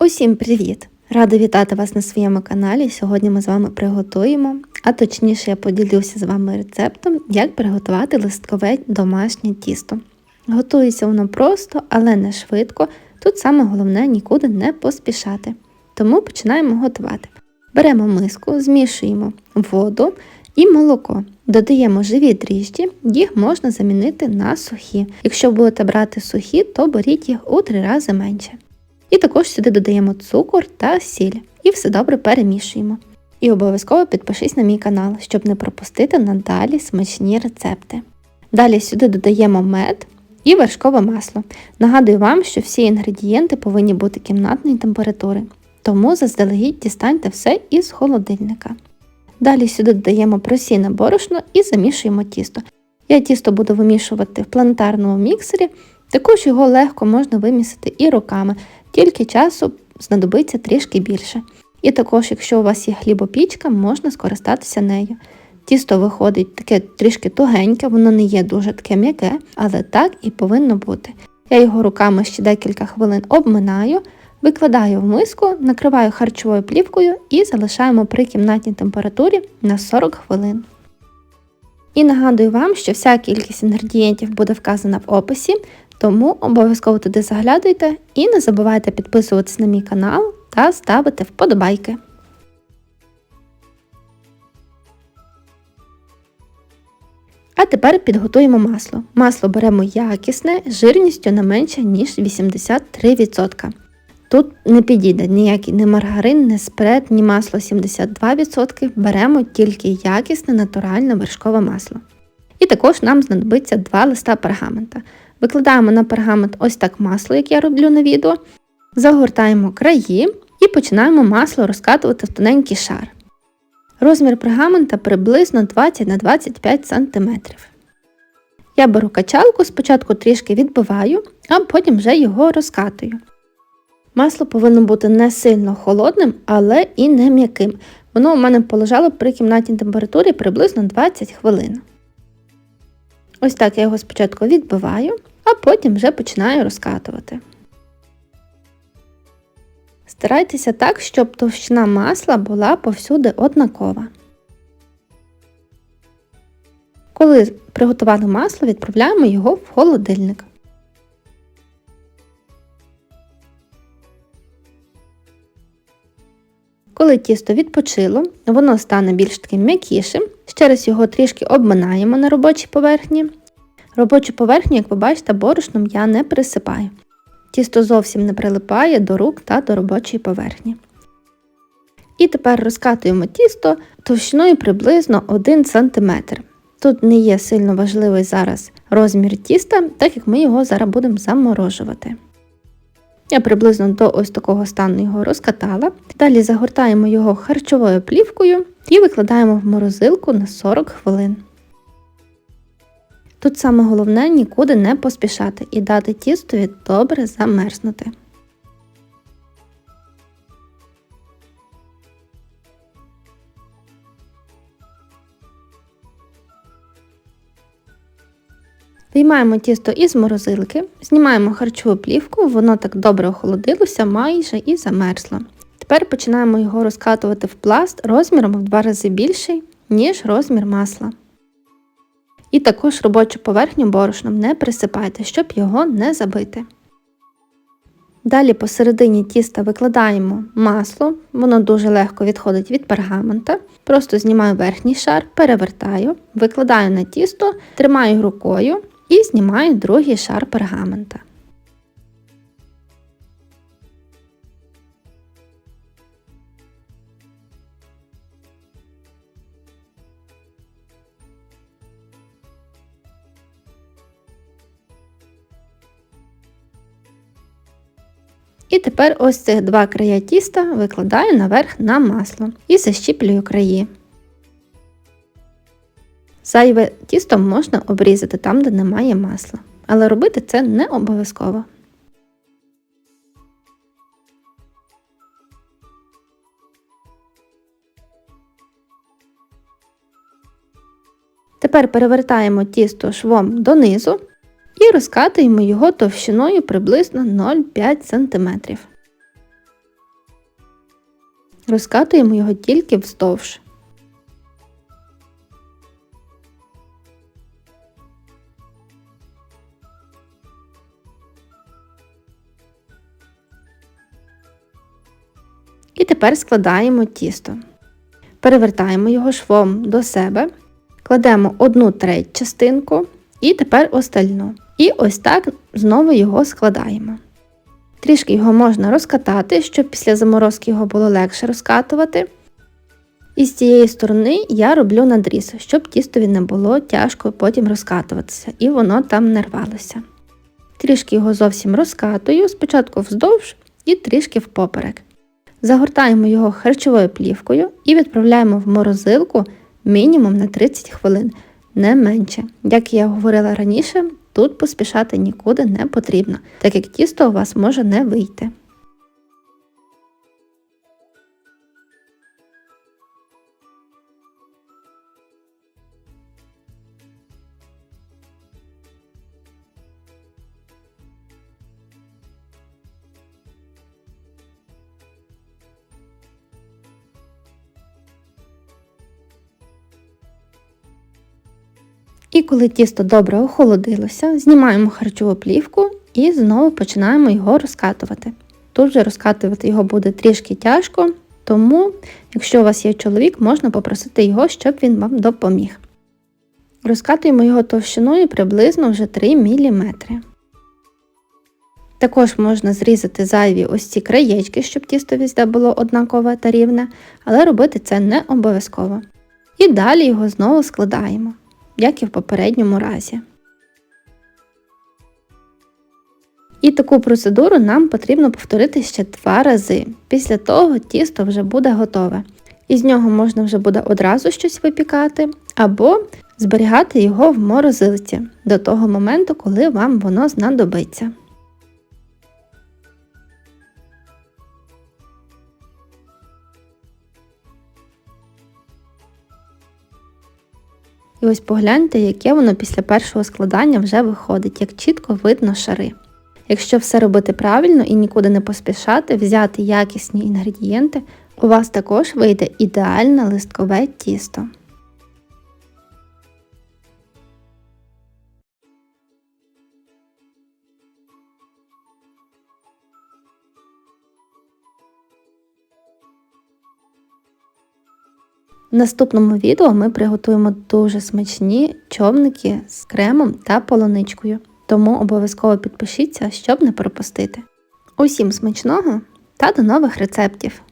Усім привіт! Рада вітати вас на своєму каналі. Сьогодні ми з вами приготуємо, а точніше, я поділюся з вами рецептом, як приготувати листкове домашнє тісто. Готується воно просто, але не швидко. Тут саме головне нікуди не поспішати. Тому починаємо готувати. Беремо миску, змішуємо воду і молоко. Додаємо живі дріжджі, їх можна замінити на сухі. Якщо будете брати сухі, то беріть їх у три рази менше. І також сюди додаємо цукор та сіль і все добре перемішуємо. І обов'язково підпишись на мій канал, щоб не пропустити надалі смачні рецепти. Далі сюди додаємо мед і вершкове масло. Нагадую вам, що всі інгредієнти повинні бути кімнатної температури, тому заздалегідь дістаньте все із холодильника. Далі сюди додаємо просійне борошно і замішуємо тісто. Я тісто буду вимішувати в планетарному міксері, також його легко можна вимісити і руками, тільки часу знадобиться трішки більше. І також, якщо у вас є хлібопічка, можна скористатися нею. Тісто виходить таке трішки тугеньке, воно не є дуже таке м'яке, але так і повинно бути. Я його руками ще декілька хвилин обминаю, викладаю в миску, накриваю харчовою плівкою і залишаємо при кімнатній температурі на 40 хвилин. І нагадую вам, що вся кількість інгредієнтів буде вказана в описі, тому обов'язково туди заглядуйте і не забувайте підписуватись на мій канал та ставити вподобайки. А тепер підготуємо масло. Масло беремо якісне, жирністю не менше, ніж 83%. Тут не підійде ніякий ні маргарин, ні спред, ні масло 72%. Беремо тільки якісне натуральне вершкове масло. І також нам знадобиться два листа пергамента. Викладаємо на пергамент ось так масло, як я роблю на відео, загортаємо краї і починаємо масло розкатувати в тоненький шар. Розмір пергамента приблизно 20 на 25 см. Я беру качалку, спочатку трішки відбиваю, а потім вже його розкатую. Масло повинно бути не сильно холодним, але і не м'яким. Воно у мене полежало при кімнатній температурі приблизно 20 хвилин. Ось так я його спочатку відбиваю, а потім вже починаю розкатувати. Старайтеся так, щоб товщина масла була повсюди однакова. Коли приготували масло, відправляємо його в холодильник. Коли тісто відпочило, воно стане більш таким м'якішим. Ще раз його трішки обминаємо на робочій поверхні. Робочу поверхню, як ви бачите, борошном я не присипаю. Тісто зовсім не прилипає до рук та до робочої поверхні. І тепер розкатуємо тісто товщиною приблизно 1 см. Тут не є сильно важливий зараз розмір тіста, так як ми його зараз будемо заморожувати. Я приблизно до ось такого стану його розкатала. Далі загортаємо його харчовою плівкою і викладаємо в морозилку на 40 хвилин. Тут саме головне нікуди не поспішати і дати тістові добре замерзнути. Виймаємо тісто із морозилки, знімаємо харчову плівку, воно так добре охолодилося майже і замерзло. Тепер починаємо його розкатувати в пласт розміром в два рази більший, ніж розмір масла. І також робочу поверхню борошном не присипайте, щоб його не забити. Далі посередині тіста викладаємо масло, воно дуже легко відходить від пергамента. Просто знімаю верхній шар, перевертаю, викладаю на тісто, тримаю рукою і знімаю другий шар пергамента. І тепер ось цих два края тіста викладаю наверх на масло і защіплюю краї. Зайве тісто можна обрізати там, де немає масла, але робити це не обов'язково. Тепер перевертаємо тісто швом донизу і розкатуємо його товщиною приблизно 0,5 см. Розкатуємо його тільки вздовж. І тепер складаємо тісто. Перевертаємо його швом до себе, кладемо одну треть частинку і тепер остальну. І ось так знову його складаємо. Трішки його можна розкатати, щоб після заморозки його було легше розкатувати. І з цієї сторони я роблю надріз, щоб тістові не було тяжко потім розкатуватися, і воно там не рвалося. Трішки його зовсім розкатую, спочатку вздовж і трішки впоперек. Загортаємо його харчовою плівкою і відправляємо в морозилку мінімум на 30 хвилин, не менше. Як я говорила раніше, тут поспішати нікуди не потрібно, так як тісто у вас може не вийти. І коли тісто добре охолодилося, знімаємо харчову плівку і знову починаємо його розкатувати. Тут же розкатувати його буде трішки тяжко, тому, якщо у вас є чоловік, можна попросити його, щоб він вам допоміг. Розкатуємо його товщиною приблизно вже 3 мм. Також можна зрізати зайві ось ці краєчки, щоб тісто візде було однакове та рівне, але робити це не обов'язково. І далі його знову складаємо як і в попередньому разі. І таку процедуру нам потрібно повторити ще два рази. Після того тісто вже буде готове. Із нього можна вже буде одразу щось випікати, або зберігати його в морозилці до того моменту, коли вам воно знадобиться. І ось погляньте, яке воно після першого складання вже виходить, як чітко видно шари. Якщо все робити правильно і нікуди не поспішати, взяти якісні інгредієнти, у вас також вийде ідеальне листкове тісто. В наступному відео ми приготуємо дуже смачні човники з кремом та полуничкою, тому обов'язково підпишіться, щоб не пропустити. Усім смачного та до нових рецептів!